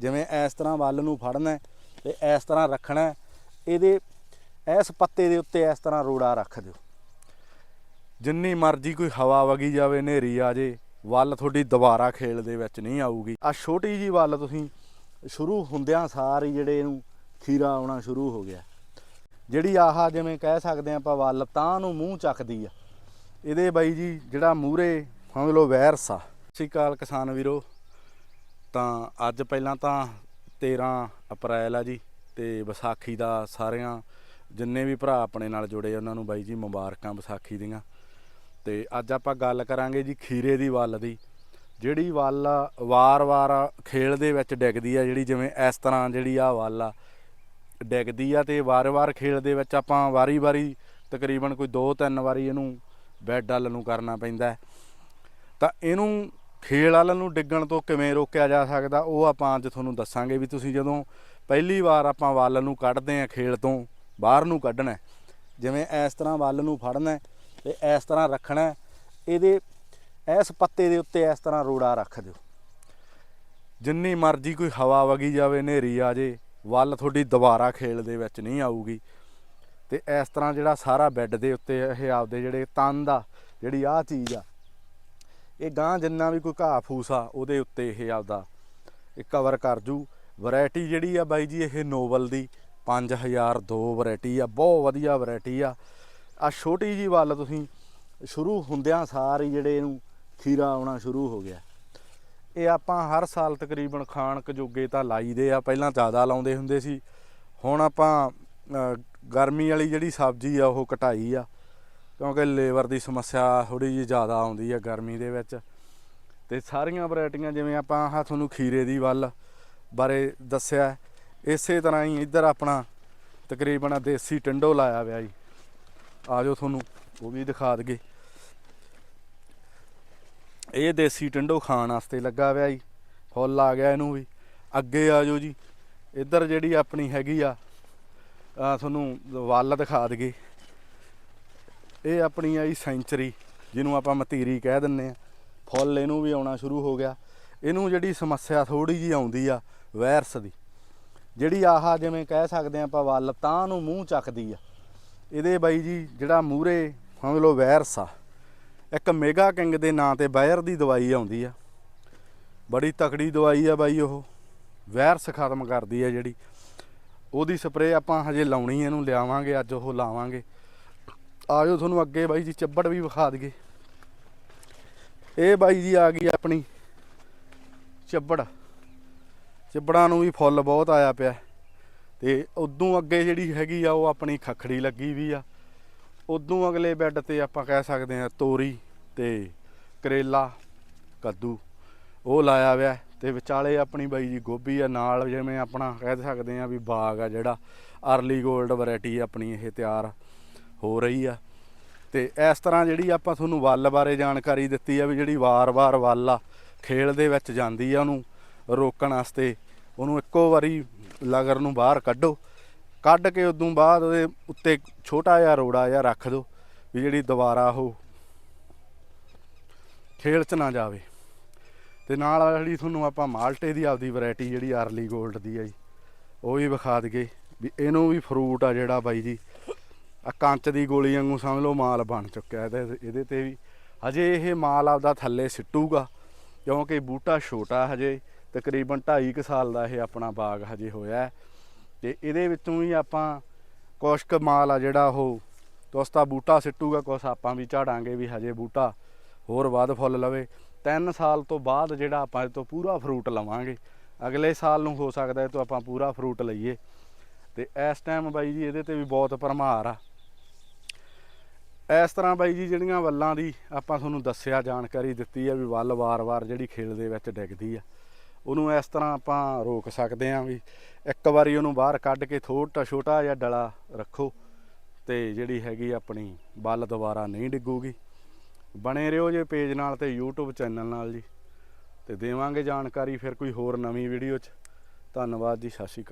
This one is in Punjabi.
ਜਿਵੇਂ ਇਸ ਤਰ੍ਹਾਂ ਵੱਲ ਨੂੰ ਫੜਨਾ ਹੈ ਤੇ ਇਸ ਤਰ੍ਹਾਂ ਰੱਖਣਾ ਇਹਦੇ ਇਸ ਪੱਤੇ ਦੇ ਉੱਤੇ ਇਸ ਤਰ੍ਹਾਂ ਰੋੜਾ ਰੱਖ ਦਿਓ। ਜਿੰਨੀ ਮਰਜ਼ੀ ਕੋਈ ਹਵਾ ਵਗੀ ਜਾਵੇ, ਹਨੇਰੀ ਆ ਜੇ, ਵੱਲ ਤੁਹਾਡੀ ਦੁਬਾਰਾ ਖੇਲ ਦੇ ਵਿੱਚ ਨਹੀਂ ਆਊਗੀ। ਆ ਛੋਟੀ ਜੀ ਵੱਲ ਤੁਸੀਂ ਸ਼ੁਰੂ ਹੁੰਦਿਆਂ ਸਾਰ ਹੀ ਜਿਹੜੇ ਇਹਨੂੰ ਖੀਰਾ ਆਉਣਾ ਸ਼ੁਰੂ ਹੋ ਗਿਆ। ਜਿਹੜੀ ਆਹ ਜਿਵੇਂ ਕਹਿ ਸਕਦੇ ਆਪਾਂ ਵੱਲ, ਤਾਂ ਨੂੰ ਮੂੰਹ ਚੱਕਦੀ ਆ। ਇਹਦੇ ਬਾਈ ਜੀ, ਜਿਹੜਾ ਮੂਰੇ ਸਮਝ ਲਓ ਵਾਇਰਸ ਆ। ਸਤਿ ਸ਼੍ਰੀ ਅਕਾਲ ਕਿਸਾਨ ਵੀਰੋ। ਤਾਂ ਅੱਜ ਪਹਿਲਾਂ ਤਾਂ 13 ਅਪ੍ਰੈਲ ਆ ਜੀ ਤੇ ਵਿਸਾਖੀ ਦਾ ਸਾਰਿਆਂ, ਜਿੰਨੇ ਵੀ ਭਰਾ ਆਪਣੇ ਨਾਲ ਜੁੜੇ ਉਹਨਾਂ ਨੂੰ ਬਾਈ ਜੀ ਮੁਬਾਰਕਾਂ ਵਿਸਾਖੀ ਦੀਆਂ। ਤੇ ਅੱਜ ਆਪਾਂ ਗੱਲ ਕਰਾਂਗੇ ਜੀ ਖੀਰੇ ਦੀ ਵੱਲ ਦੀ। ਜਿਹੜੀ ਵੱਲ ਵਾਰ-ਵਾਰ ਖੇਲ ਦੇ ਵਿੱਚ ਡਿੱਗਦੀ ਆ, ਜਿਹੜੀ ਜਿਵੇਂ ਇਸ ਤਰ੍ਹਾਂ ਜਿਹੜੀ ਆ ਵੱਲ ਆ, ਡਿੱਗਦੀ ਆ ਤੇ ਵਾਰ-ਵਾਰ ਖੇਲ ਦੇ ਵਿੱਚ ਆਪਾਂ ਵਾਰੀ-ਵਾਰੀ ਤਕਰੀਬਨ ਕੋਈ 2-3 ਵਾਰੀ ਇਹਨੂੰ ਬੈਡ ਵੱਲ ਨੂੰ ਕਰਨਾ ਪੈਂਦਾ। ਤਾਂ ਇਹਨੂੰ ਖੇਲ ਵਾਲ ਨੂੰ ਡਿੱਗਣ ਤੋਂ ਕਿਵੇਂ ਰੋਕਿਆ ਜਾ ਸਕਦਾ, ਉਹ ਆਪਾਂ ਅੱਜ ਤੁਹਾਨੂੰ ਦੱਸਾਂਗੇ ਵੀ ਤੁਸੀਂ ਜਦੋਂ ਪਹਿਲੀ ਵਾਰ ਆਪਾਂ ਵੱਲ ਨੂੰ ਕੱਢਦੇ ਆ ਖੇਲ ਤੋਂ ਬਾਹਰ ਨੂੰ ਕੱਢਣਾ ਜਿਵੇਂ ਇਸ ਤਰ੍ਹਾਂ ਵੱਲ ਨੂੰ ਫੜਨਾ ਹੈ ਤੇ ਇਸ ਤਰ੍ਹਾਂ ਰੱਖਣਾ ਇਹਦੇ ਇਸ ਪੱਤੇ ਦੇ ਉੱਤੇ ਇਸ ਤਰ੍ਹਾਂ ਰੋੜਾ ਰੱਖ ਦਿਓ। ਜਿੰਨੀ ਮਰਜ਼ੀ ਕੋਈ ਹਵਾ ਵਗੀ ਜਾਵੇ, ਹਨੇਰੀ ਆ ਜੇ, ਵੱਲ ਤੁਹਾਡੀ ਦੁਬਾਰਾ ਖੇਲ ਦੇ ਵਿੱਚ ਨਹੀਂ ਆਊਗੀ। ਤੇ ਇਸ ਤਰ੍ਹਾਂ ਜਿਹੜਾ ਸਾਰਾ ਬੈੱਡ ਦੇ ਉੱਤੇ ਇਹ ਆਪਦੇ ਜਿਹੜੇ ਤਨ ਦਾ, ਜਿਹੜੀ ਆਹ ਚੀਜ਼ ਆ ਇਹ ਗਾਂ ਜਿੰਨਾ ਵੀ ਕੋਈ ਘਾਹ ਫੂਸ ਆ, ਉਹਦੇ ਉੱਤੇ ਇਹ ਆਪਦਾ ਇਹ ਕਵਰ ਕਰ ਜੂ। ਵੈਰਾਈਟੀ ਜਿਹੜੀ ਆ ਬਾਈ ਜੀ, ਇਹ ਨੋਵਲ ਦੀ 5002 ਵੈਰਾਈਟੀ ਆ, ਬਹੁਤ ਵਧੀਆ ਵੈਰਾਈਟੀ ਆ। ਆ ਛੋਟੀ ਜੀ ਵੱਲ ਤੁਸੀਂ ਸ਼ੁਰੂ ਹੁੰਦਿਆਂ ਸਾਰ ਹੀ ਜਿਹੜੇ ਇਹਨੂੰ ਖੀਰਾ ਆਉਣਾ ਸ਼ੁਰੂ ਹੋ ਗਿਆ। ਇਹ ਆਪਾਂ ਹਰ ਸਾਲ ਤਕਰੀਬਨ ਖਾਣਕ ਜੋਗੇ ਤਾਂ ਲਾਈਦੇ ਆ, ਪਹਿਲਾਂ ਜ਼ਿਆਦਾ ਲਾਉਂਦੇ ਹੁੰਦੇ ਸੀ। ਹੁਣ ਆਪਾਂ ਗਰਮੀ ਵਾਲੀ ਜਿਹੜੀ ਸਬਜ਼ੀ ਆ, ਉਹ ਘਟਾਈ ਆ। ਕਿਉਂਕਿ ਲੇਬਰ ਦੀ ਸਮੱਸਿਆ ਥੋੜੀ ਜਿਹੀ ਜ਼ਿਆਦਾ ਆਉਂਦੀ ਹੈ ਗਰਮੀ ਦੇ ਵਿੱਚ। ਤੇ ਸਾਰੀਆਂ ਵੈਰਾਈਟੀਆਂ ਜਿਵੇਂ ਆਪਾਂ ਆਹ ਤੁਹਾਨੂੰ ਖੀਰੇ ਦੀ ਵੱਲ ਬਾਰੇ ਦੱਸਿਆ, ਇਸੇ ਤਰ੍ਹਾਂ ਹੀ ਇੱਧਰ ਆਪਣਾ ਤਕਰੀਬਨ ਦੇਸੀ ਟਿੰਡੋ ਲਾਇਆ ਹੋਇਆ ਜੀ। ਆਜੋ ਤੁਹਾਨੂੰ ਉਹ ਵੀ ਦਿਖਾ ਦਗੇ ਇਹ ਦੇਸੀ ਟਿੰਡੋ ਖਾਣ ਵਾਸਤੇ ਲੱਗਾ ਹੋਇਆ ਜੀ। ਫੁੱਲ ਆ ਗਿਆ ਇਹਨੂੰ ਵੀ। ਅੱਗੇ ਆ ਜਾਓ ਜੀ। ਇੱਧਰ ਜਿਹੜੀ ਆਪਣੀ ਹੈਗੀ ਆ ਤੁਹਾਨੂੰ ਵੱਲ ਦਿਖਾ ਦਗੇ ਇਹ ਆਪਣੀ ਆਈ ਸੈਂਚਰੀ, ਜਿਹਨੂੰ ਆਪਾਂ ਮਤੀਰੀ ਕਹਿ ਦਿੰਨੇ ਆ ਫੁੱਲ ਇਹਨੂੰ ਵੀ ਆਉਣਾ ਸ਼ੁਰੂ ਹੋ ਗਿਆ। ਇਹਨੂੰ ਜਿਹੜੀ ਸਮੱਸਿਆ ਥੋੜੀ ਜੀ ਆਉਂਦੀ ਆ, ਵਾਇਰਸ ਦੀ। ਜਿਹੜੀ ਆਹਾ ਜਿਵੇਂ ਕਹਿ ਸਕਦੇ ਆ ਆਪਾਂ ਵੱਲ, ਤਾਂ ਨੂੰ ਮੂੰਹ ਚੱਕਦੀ ਆ। ਇਹਦੇ ਬਾਈ ਜੀ, ਜਿਹੜਾ ਮੂਰੇ ਸਮਝ ਲਓ ਵਾਇਰਸ ਆ, ਇੱਕ ਮੇਗਾ ਕਿੰਗ ਦੇ ਨਾਂ ਤੇ ਬਾਇਰ ਦੀ ਦਵਾਈ ਆਉਂਦੀ ਆ। ਬੜੀ ਤਕੜੀ ਦਵਾਈ ਆ ਬਾਈ ਉਹ। ਵਾਇਰਸ ਖਤਮ ਕਰਦੀ ਆ ਜਿਹੜੀ। ਉਹਦੀ ਸਪਰੇਅ ਆਪਾਂ ਹਜੇ ਲਾਉਣੀ ਇਹਨੂੰ ਲਿਆਵਾਂਗੇ, ਅੱਜ ਉਹ ਲਾਵਾਂਗੇ। ਆਜੋ ਤੁਹਾਨੂੰ ਅੱਗੇ ਬਾਈ ਜੀ, ਚੱਬੜ ਵੀ ਵਿਖਾ ਦਈਏ। ਇਹ ਬਾਈ ਜੀ ਆ ਗਈ ਆਪਣੀ ਚੱਬੜ। ਚੱਬੜਾਂ ਨੂੰ ਵੀ ਫੁੱਲ ਬਹੁਤ ਆਇਆ ਪਿਆ। ਤੇ ਉਦੋਂ ਅੱਗੇ ਜਿਹੜੀ ਹੈਗੀ ਆ, ਉਹ ਆਪਣੀ ਖਖੜੀ ਲੱਗੀ ਵੀ ਆ। ਉਦੋਂ ਅਗਲੇ ਬੈੱਡ ਤੇ ਆਪਾਂ ਕਹਿ ਸਕਦੇ ਆ, ਤੋਰੀ ਤੇ ਕਰੇਲਾ, ਕੱਦੂ, ਉਹ ਲਾਇਆ ਹੋਇਆ ਹੈ ਤੇ ਵਿਚਾਲੇ ਆਪਣੀ ਬਾਈ ਜੀ ਗੋਭੀ ਆ, ਨਾਲ ਜਿਵੇਂ ਆਪਣਾ ਕਹਿ ਸਕਦੇ ਆ ਵੀ ਬਾਗ ਆ ਜਿਹੜਾ, ਅਰਲੀ 골ਡ ਵੈਰਾਈਟੀ ਆਪਣੀ ਇਹ ਤਿਆਰ ਹੋ ਰਹੀ ਆ। ਤੇ ਇਸ ਤਰ੍ਹਾਂ ਜਿਹੜੀ ਆਪਾਂ ਤੁਹਾਨੂੰ ਵੱਲ ਬਾਰੇ ਜਾਣਕਾਰੀ ਦਿੱਤੀ ਆ ਵੀ ਜਿਹੜੀ ਵਾਰ-ਵਾਰ ਵੱਲ ਆ, ਖੇਲ ਦੇ ਵਿੱਚ ਜਾਂਦੀ ਆ ਉਹਨੂੰ ਰੋਕਣ ਵਾਸਤੇ, ਉਹਨੂੰ ਇੱਕੋ ਵਾਰੀ ਲਗਰ ਨੂੰ ਬਾਹਰ ਕੱਢੋ। ਕੱਢ ਕੇ ਉਦੋਂ ਬਾਅਦ ਉਹਦੇ ਉੱਤੇ ਛੋਟਾ ਜਿਹਾ ਰੋੜਾ ਜਿਹਾ ਰੱਖ ਦਿਓ ਵੀ ਜਿਹੜੀ ਦੁਬਾਰਾ ਉਹ ਖੇਲ 'ਚ ਨਾ ਜਾਵੇ। ਤੇ ਨਾਲ ਜਿਹੜੀ ਤੁਹਾਨੂੰ ਆਪਾਂ ਮਾਲਟੇ ਦੀ ਆਪਦੀ ਵੈਰਾਈਟੀ ਜਿਹੜੀ ਅਰਲੀ 골ਡ ਦੀ ਆ ਜੀ, ਉਹ ਵੀ ਵਿਖਾ ਦਈਏ ਵੀ ਇਹਨੂੰ ਵੀ ਫਰੂਟ ਆ ਜਿਹੜਾ ਬਾਈ ਜੀ ਆ ਕੰਚ ਦੀ ਗੋਲੀ ਵਾਂਗੂ ਸਮਝ ਲਓ ਮਾਲ ਬਣ ਚੁੱਕਿਆ ਇਹਦੇ ਇਹਦੇ ਤੇ ਵੀ। ਹਜੇ ਇਹ ਮਾਲ ਆਪਦਾ ਥੱਲੇ ਸਿੱਟੂਗਾ, ਕਿਉਂਕਿ ਬੂਟਾ ਛੋਟਾ ਹਜੇ, ਤਕਰੀਬਨ 2.5 ਕੁ ਸਾਲ ਦਾ ਇਹ ਆਪਣਾ ਬਾਗ ਹਜੇ ਹੋਇਆ ਹੈ। ਤੇ ਇਹਦੇ ਵਿੱਚੋਂ ਵੀ ਆਪਾਂ ਕੁਛ ਕੁ ਮਾਲ ਆ ਜਿਹੜਾ ਉਹ, ਕੁਛ ਤਾਂ ਬੂਟਾ ਸਿੱਟੂਗਾ, ਕੁਛ ਆਪਾਂ ਵੀ ਝਾੜਾਂਗੇ ਵੀ ਹਜੇ ਬੂਟਾ ਹੋਰ ਵੱਧ ਫੁੱਲ ਲਵੇ। 3 ਸਾਲ ਤੋਂ ਬਾਅਦ ਜਿਹੜਾ ਆਪਾਂ ਇਹ ਤੋਂ ਪੂਰਾ ਫਰੂਟ ਲਵਾਂਗੇ। ਅਗਲੇ ਸਾਲ ਨੂੰ ਹੋ ਸਕਦਾ ਇਹ ਤੋਂ ਆਪਾਂ ਪੂਰਾ ਫਰੂਟ ਲਈਏ। ਤੇ ਇਸ ਟਾਈਮ ਬਾਈ ਜੀ ਇਹਦੇ ਤੇ ਵੀ ਬਹੁਤ ਭਰਮਾਰ ਆ। ਇਸ ਤਰ੍ਹਾਂ ਬਾਈ ਜੀ, ਜਿਹੜੀਆਂ ਵੱਲਾਂ ਦੀ ਆਪਾਂ ਤੁਹਾਨੂੰ ਦੱਸਿਆ, ਜਾਣਕਾਰੀ ਦਿੱਤੀ ਆ ਵੀ ਵੱਲ ਵਾਰ-ਵਾਰ ਜਿਹੜੀ ਖੇਲ ਦੇ ਵਿੱਚ ਡਿੱਗਦੀ ਆ, ਉਹਨੂੰ ਇਸ ਤਰ੍ਹਾਂ ਆਪਾਂ ਰੋਕ ਸਕਦੇ ਆ ਵੀ ਇੱਕ ਵਾਰੀ ਉਹਨੂੰ ਬਾਹਰ ਕੱਢ ਕੇ ਥੋੜਾ ਛੋਟਾ ਜਿਹਾ ਡਲਾ ਰੱਖੋ ਤੇ ਜਿਹੜੀ ਹੈਗੀ ਆਪਣੀ ਵੱਲ ਦੁਬਾਰਾ ਨਹੀਂ ਡਿੱਗੂਗੀ। ਬਣੇ ਰਹੋ ਜੇ ਪੇਜ ਨਾਲ ਤੇ YouTube ਚੈਨਲ ਨਾਲ ਜੀ। ਤੇ ਦੇਵਾਂਗੇ ਜਾਣਕਾਰੀ ਫਿਰ ਕੋਈ ਹੋਰ ਨਵੀਂ ਵੀਡੀਓ 'ਚ। ਧੰਨਵਾਦ ਜੀ, ਸਤਿ ਸ਼੍ਰੀ ਅਕਾਲ।